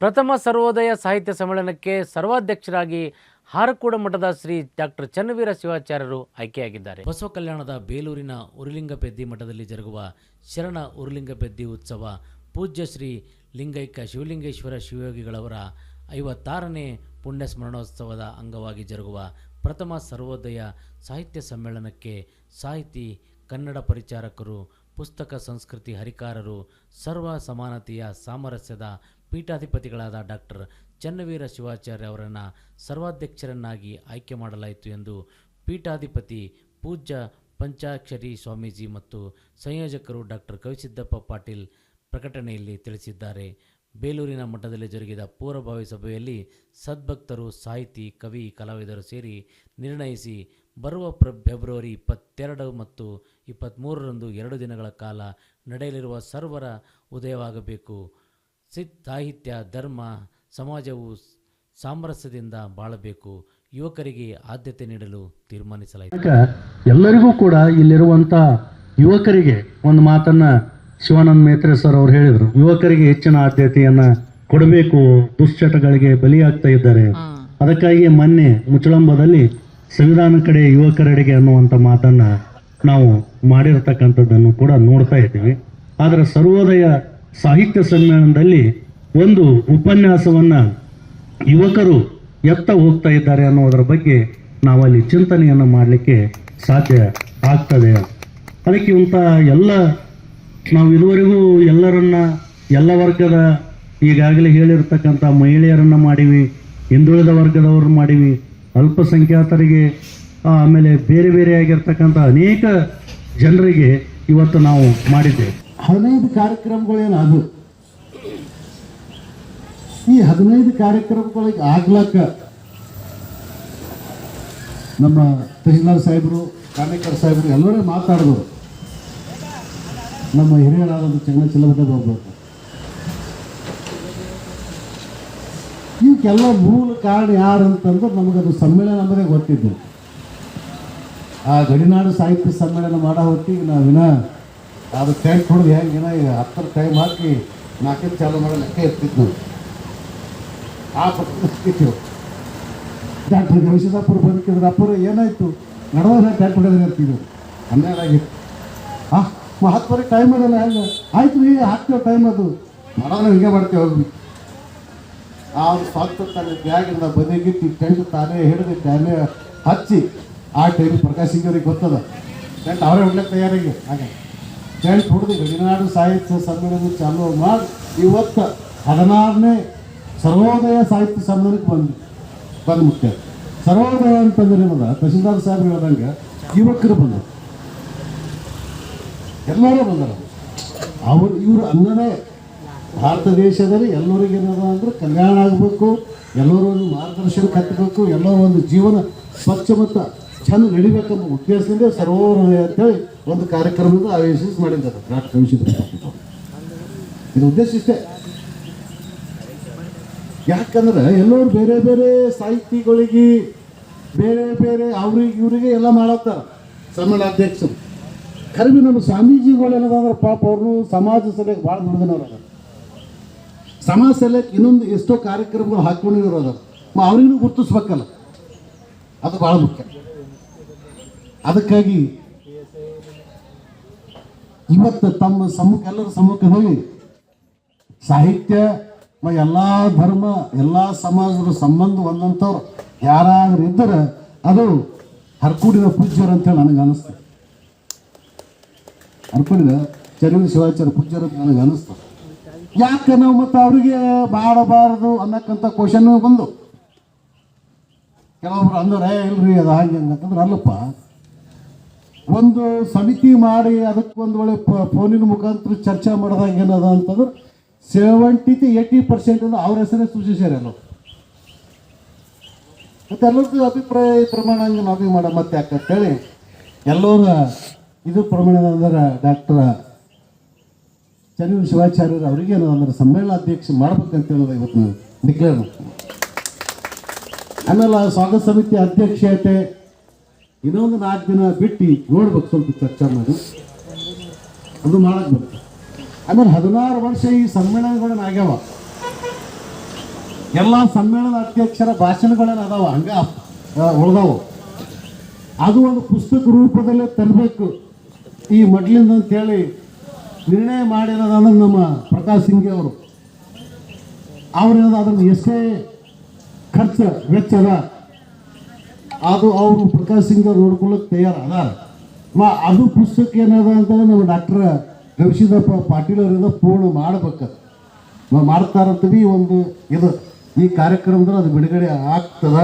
ಪ್ರಥಮ ಸರ್ವೋದಯ ಸಾಹಿತ್ಯ ಸಮ್ಮೇಳನಕ್ಕೆ ಸರ್ವಾಧ್ಯಕ್ಷರಾಗಿ ಹಾರಕೂಡ ಮಠದ ಶ್ರೀ ಡಾಕ್ಟರ್ ಚನ್ನವೀರ ಶಿವಾಚಾರ್ಯರು ಆಯ್ಕೆಯಾಗಿದ್ದಾರೆ. ಬಸವ ಕಲ್ಯಾಣದ ಬೇಲೂರಿನ ಉರುಲಿಂಗಪೆದ್ದಿ ಮಠದಲ್ಲಿ ಜರುಗುವ ಶರಣ ಉರುಲಿಂಗಪೆದ್ದಿ ಉತ್ಸವ ಪೂಜ್ಯ ಶ್ರೀ ಲಿಂಗೈಕ ಶಿವಲಿಂಗೇಶ್ವರ ಶಿವಯೋಗಿಗಳವರ ಐವತ್ತಾರನೇ ಪುಣ್ಯ ಸ್ಮರಣೋತ್ಸವದ ಅಂಗವಾಗಿ ಜರುಗುವ ಪ್ರಥಮ ಸರ್ವೋದಯ ಸಾಹಿತ್ಯ ಸಮ್ಮೇಳನಕ್ಕೆ ಸಾಹಿತಿ, ಕನ್ನಡ ಪರಿಚಾರಕರು, ಪುಸ್ತಕ ಸಂಸ್ಕೃತಿ ಹರಿಕಾರರು, ಸರ್ವ ಸಮಾನತೆಯ ಸಾಮರಸ್ಯದ ಪೀಠಾಧಿಪತಿಗಳಾದ ಡಾಕ್ಟರ್ ಚನ್ನವೀರ ಶಿವಾಚಾರ್ಯ ಅವರನ್ನು ಸರ್ವಾಧ್ಯಕ್ಷರನ್ನಾಗಿ ಆಯ್ಕೆ ಮಾಡಲಾಯಿತು ಎಂದು ಪೀಠಾಧಿಪತಿ ಪೂಜ್ಯ ಪಂಚಾಕ್ಷರಿ ಸ್ವಾಮೀಜಿ ಮತ್ತು ಸಂಯೋಜಕರು ಡಾಕ್ಟರ್ ಕವಿಸಿದ್ದಪ್ಪ ಪಾಟೀಲ್ ಪ್ರಕಟಣೆಯಲ್ಲಿ ತಿಳಿಸಿದ್ದಾರೆ. ಬೇಲೂರಿನ ಮಠದಲ್ಲಿ ಜರುಗಿದ ಪೂರ್ವಭಾವಿ ಸಭೆಯಲ್ಲಿ ಸದ್ಭಕ್ತರು, ಸಾಹಿತಿ, ಕವಿ, ಕಲಾವಿದರು ಸೇರಿ ನಿರ್ಣಯಿಸಿ ಬರುವ ಪ್ರ, ಫೆಬ್ರವರಿ ಇಪ್ಪತ್ತೆರಡು ಮತ್ತು ಇಪ್ಪತ್ತ್ಮೂರರಂದು ಎರಡು ದಿನಗಳ ಕಾಲ ನಡೆಯಲಿರುವ ಸರ್ವರ ಉದಯವಾಗಬೇಕು. ಸಾಹಿತ್ಯ ಧರ್ಮ ಸಮಾಜವು ಸಾಮರಸ್ಯದಿಂದ ಬಾಳಬೇಕು. ಯುವಕರಿಗೆ ಆದ್ಯತೆ ನೀಡಲು ತೀರ್ಮಾನಿಸಲಾಯಿತು. ಅದಕ್ಕೆ ಎಲ್ಲರಿಗೂ ಕೂಡ ಇಲ್ಲಿರುವಂತ ಯುವಕರಿಗೆ ಒಂದು ಮಾತನ್ನ ಶಿವಾನಂದ ಮೇತ್ರೆ ಸರ್ ಅವ್ರು ಹೇಳಿದರು. ಯುವಕರಿಗೆ ಹೆಚ್ಚಿನ ಆದ್ಯತೆಯನ್ನ ಕೊಡಬೇಕು. ದುಶ್ಚಟಗಳಿಗೆ ಬಲಿಯಾಗ್ತಾ ಇದ್ದಾರೆ. ಅದಕ್ಕಾಗಿ ಮೊನ್ನೆ ಮುಚ್ಚಳಂಬದಲ್ಲಿ ಸಂವಿಧಾನ ಕಡೆ ಯುವಕರಡೆಗೆ ಅನ್ನುವಂಥ ಮಾತನ್ನ ನಾವು ಮಾಡಿರ್ತಕ್ಕಂಥದ್ದನ್ನು ಕೂಡ ನೋಡ್ತಾ ಇದ್ದೀವಿ. ಆದರೆ ಸರ್ವೋದಯ ಸಾಹಿತ್ಯ ಸಮ್ಮೇಳನದಲ್ಲಿ ಒಂದು ಉಪನ್ಯಾಸವನ್ನ ಯುವಕರು ಎತ್ತ ಹೋಗ್ತಾ ಇದ್ದಾರೆ ಅನ್ನೋದರ ಬಗ್ಗೆ ನಾವಲ್ಲಿ ಚಿಂತನೆಯನ್ನು ಮಾಡಲಿಕ್ಕೆ ಸಾಧ್ಯ ಆಗ್ತದೆ. ಅದಕ್ಕೆ ಇಂಥ ಎಲ್ಲ ನಾವು ಇದುವರೆಗೂ ಎಲ್ಲರನ್ನ, ಎಲ್ಲ ವರ್ಗದ ಈಗಾಗಲೇ ಹೇಳಿರ್ತಕ್ಕಂಥ ಮಹಿಳೆಯರನ್ನ ಮಾಡಿವಿ, ಹಿಂದುಳಿದ ವರ್ಗದವರು ಮಾಡಿವಿ, ಅಲ್ಪಸಂಖ್ಯಾತರಿಗೆ ಆಮೇಲೆ ಬೇರೆ ಬೇರೆ ಆಗಿರ್ತಕ್ಕಂಥ ಅನೇಕ ಜನರಿಗೆ ಇವತ್ತು ನಾವು ಮಾಡಿದ್ದೇವೆ. ಹದಿನೈದು ಕಾರ್ಯಕ್ರಮಗಳೇನು ಅದು? ಈ ಹದಿನೈದು ಕಾರ್ಯಕ್ರಮಗಳಿಗೆ ಆಗ್ಲಕ್ಕ ನಮ್ಮ ತಹಸೀಲ್ದಾರ್ ಸಾಹೇಬರು ಕಾರ್ಯಕರ್ ಸಾಹೇಬರು ಎಲ್ಲರೂ ಮಾತಾಡಿದ್ರು ನಮ್ಮ ಹಿರಿಯರಾದ ಚೆನ್ನ ಚಿಲ್ಲಬದ್ದ ಹೋಗ್ಬೇಕು. ಇವಕ್ಕೆಲ್ಲ ಮೂಲ ಕಾರಣ ಯಾರು ಅಂತಂದ್ರೆ ನಮಗದು ಸಮ್ಮೇಳನ ಅಂಬದೇ ಗೊತ್ತಿದ್ದು. ಆ ಗಡಿನಾಡು ಸಾಹಿತ್ಯ ಸಮ್ಮೇಳನ ಮಾಡೋ ಹೊತ್ತಿಗೆ ನಾವಿನ ವಿನ ಅದು ಟೈಮ್ ಹೊಡೆದು ಹೆಂಗೆ ಈಗ ಹತ್ತರ ಟೈಮ್ ಹಾಕಿ ನಾಲ್ಕೈದು ಚಾಲು ಮಾಡೋ ಲೆಕ್ಕ ಇರ್ತಿತ್ತು. ನಾವು ಆ ಪಟ್ಟಿರ್ತಿತ್ತು ಡಾಕ್ಟರ್ ಗವಿಸಿದಾಪುರ ಬದುಕಿದ್ರೆ ಅಪ್ಪರು ಏನಾಯ್ತು? ನಡವಾಗ ಟೈಮ್ ಕೊಡೋದ್ರೆ ಇರ್ತಿದ್ರು. ಹನ್ನೆರಡು ಆಗಿತ್ತು. ಆ ಹತ್ತುವರೆ ಟೈಮ್ ಅದಲ್ಲ ಹೆಂಗೆ? ಆಯ್ತು ರೀ ಹಾಕ್ತೇವೆ ಟೈಮ್ ಅದು. ಮಾಡೋಣ, ಹಿಂಗೆ ಮಾಡ್ತೇವೆ ಹೋಗಿ ಆ ಸ್ವಂತ ತನ್ನ ಬ್ಯಾಗಿಂದ ಬದಿಗಿಟ್ಟು ಟೆಂಟ್ ತಾನೇ ಹಿಡಿದು ತಾನೇ ಹಚ್ಚಿ, ಆ ಟೈಮ್ ಪ್ರಕಾಶ್ ಸಿಂಗ್ ಅವ್ರಿಗೆ ಗೊತ್ತದ? ಟೆಂಟ್ ಅವರೇ ಹೊಡ್ಲಿಕ್ಕೆ ತಯಾರಿಗೆ. ಹಾಗೆ. ಟೆಂಟ್ ಹೊಡೆದು, ಗಡಿನಾಡು ಸಾಹಿತ್ಯ ಸಮ್ಮೇಳನ ಚಾಲೂ ಮಾಡಿ ಇವತ್ತು ಹದಿನಾರನೇ ಸರ್ವೋದಯ ಸಾಹಿತ್ಯ ಸಮ್ಮೇಳನಕ್ಕೆ ಬಂದು ಬಂದು ಮುಖ್ಯ. ಸರ್ವೋದಯ ಅಂತಂದ್ರೆ ಏನದ? ತಹಸೀಲ್ದಾರ್ ಸಾಹೇಬ್ ಹೇಳ್ದಂಗೆ ಯುವಕರು ಬಂದರು. ಎಲ್ಲರೂ ಬಂದರು. ಅವರು, ಇವರು ಅನ್ನದೇ ಭಾರತ ದೇಶದಲ್ಲಿ ಎಲ್ಲರಿಗೆ ಏನದ ಅಂದ್ರೆ ಕಲ್ಯಾಣ ಆಗಬೇಕು, ಎಲ್ಲರೂ ಒಂದು ಮಾರ್ಗದರ್ಶನ ಕಟ್ಟಬೇಕು ಎಲ್ಲರೂ ಒಂದು ಜೀವನ ಸ್ವಚ್ಛ ಮತ್ತು ಚಂದ ನಡಿಬೇಕಂತ ಉದ್ದೇಶದಿಂದ ಸರ್ವೋದಯ ಅಂತೇಳಿ ಒಂದು ಕಾರ್ಯಕ್ರಮದ ಆಯೋಜಿಸಿ ಮಾಡಿದ್ದಾರೆ. ರಾಷ್ಟ್ರ ಕವಿಸಿದ್ರು ಇದು ಉದ್ದೇಶ ಇಷ್ಟೇ. ಯಾಕಂದ್ರೆ ಎಲ್ಲರೂ ಬೇರೆ ಬೇರೆ ಸಾಹಿತಿಗಳಿಗೆ, ಬೇರೆ ಬೇರೆ ಅವ್ರಿಗೆ ಇವರಿಗೆ ಎಲ್ಲ ಮಾಡತ್ತಾರ ಸಮ್ಮೇಳನಾಧ್ಯಕ್ಷರು ಕರಿಬಿ ನಮ್ಮ ಸ್ವಾಮೀಜಿಗಳೆಲ್ಲದಾದ್ರೆ ಪಾಪ ಅವರು ಸಮಾಜ ಸಲಕ್ಕೆ ಭಾಳ ದುಡ್ದಿನವ್ರು ಅದಾರ. ಸಮಾಜ ಸಲಕ್ಕೆ ಇನ್ನೊಂದು ಎಷ್ಟೋ ಕಾರ್ಯಕ್ರಮಗಳು ಹಾಕೊಂಡಿರೋರು ಅದಾರ. ಅವ್ರಿಗೂ ಗುರುತಿಸ್ಬೇಕಲ್ಲ. ಅದು ಭಾಳ ಮುಖ್ಯ. ಅದಕ್ಕಾಗಿ ಇವತ್ತು ತಮ್ಮ ಸಮ್ಮುಖ ಎಲ್ಲರ ಸಮ್ಮುಖ ಹೋಗಿ ಸಾಹಿತ್ಯ ಎಲ್ಲ ಧರ್ಮ, ಎಲ್ಲ ಸಮಾಜದ ಸಂಬಂಧ ಒಂದಂಥವ್ರು ಯಾರಾದ್ರೂ ಇದ್ದರೆ ಅದು ಹರ್ಕೂಡಿನ ಪೂಜ್ಯರು ಅಂತೇಳಿ ನನಗೆ ಅನಿಸ್ತು. ಹರ್ಕೂಡಿನ ಚರಿವಿನ ಶಿವಾಚಾರ್ಯ ಪೂಜ್ಯರು ಅಂತ ನನಗೆ ಅನಿಸ್ತು. ಯಾಕೆ ನಾವು ಮತ್ತು ಅವರಿಗೆ ಮಾಡಬಾರದು ಅನ್ನಕ್ಕಂಥ ಕ್ವಶನ್ ಬಂದು. ಕೆಲವೊಬ್ರು ಅಂದ್ರೆ ಇಲ್ರಿ ಅದು ಹಂಗೆ ಅಂತಂದ್ರೆ ಅಲ್ಲಪ್ಪ ಒಂದು ಸಮಿತಿ ಮಾಡಿ ಅದಕ್ಕೆ ಒಂದು ಒಳ್ಳೆ ಫೋನಿನ ಮುಖಾಂತರ ಚರ್ಚೆ ಮಾಡಿದಾಗ ಏನದ ಅಂತಂದ್ರೆ ಸೆವೆಂಟಿ ಟು ಏಯ್ಟಿ ಪರ್ಸೆಂಟ್ ಅವ್ರ ಹೆಸರೇ ಸೂಚಿಸ್ಯಾರ ಎಲ್ಲೋ ಮತ್ತೆ ಎಲ್ಲರದ್ದು ಅಭಿಪ್ರಾಯ ಈ ಪ್ರಮಾಣ ಹಂಗೆ ನಾವು ಮಾಡ ಮತ್ತೆ ಯಾಕಂತೇಳಿ ಎಲ್ಲರ ಇದು ಪ್ರಮಾಣ ಅಂದ್ರೆ ಡಾಕ್ಟರ್ ಚನ್ನ ಶಿವಾಚಾರ್ಯರು ಅವರಿಗೆ ಅಂದ್ರೆ ಸಮ್ಮೇಳನ ಅಧ್ಯಕ್ಷ ಮಾಡ್ಬೇಕಂತ ಹೇಳೋದು ಇವತ್ತು ನಾವು ಡಿಕ್ಲೇರ್ ಆಮೇಲೆ ಸ್ವಾಗತ ಸಮಿತಿ ಅಧ್ಯಕ್ಷತೆ ಇನ್ನೊಂದು ನಾಲ್ಕು ದಿನ ಬಿಟ್ಟು ನೋಡ್ಬೇಕು, ಸ್ವಲ್ಪ ಚರ್ಚೆ ಮಾಡಿ. ಅದು ಮಾಡಕ್ ಬರ್ತದೆ ಆಮೇಲೆ ಹದಿನಾರು ವರ್ಷ ಈ ಸಮ್ಮೇಳನಗಳನ್ನ ಆಗ್ಯಾವ. ಎಲ್ಲ ಸಮ್ಮೇಳನ ಅಧ್ಯಕ್ಷರ ಭಾಷಣಗಳನ್ನ ಅದಾವ? ಹಂಗ ಉಳ್ದಾವ. ಅದು ಒಂದು ಪುಸ್ತಕ ರೂಪದಲ್ಲೇ ತರಬೇಕು. ಈ ಮಡ್ಲಿಂದ ಅಂತೇಳಿ ನಿರ್ಣಯ ಮಾಡಿರೋದನ್ನ ನಮ್ಮ ಪ್ರಕಾಶ್ ಸಿಂಗ್ ಅವರು. ಅವ್ರೇನದ ಅದನ್ನು ಎಷ್ಟೇ ಖರ್ಚು ವೆಚ್ಚ ಅದ ಅವರು ಪ್ರಕಾಶ್ ಸಿಂಗ್ ನೋಡ್ಕೊಳ್ಳೋಕೆ ತಯಾರು ಅದಾರ ಅದು ಪುಸ್ತಕ ಏನದ ಅಂತಂದ್ರೆ ನಮ್ಮ ಡಾಕ್ಟರ್ ಗವಿಸಿದಪ್ಪ ಪಾಟೀಲ್ ಅವರಿಂದ ಪೂರ್ಣ ಮಾಡ್ಬೇಕು. ಮಾಡ್ತಾರಂತ ಬಿ ಒಂದು ಇದು ಈ ಕಾರ್ಯಕ್ರಮದಲ್ಲಿ ಅದು ಬಿಡುಗಡೆ ಆಗ್ತದ.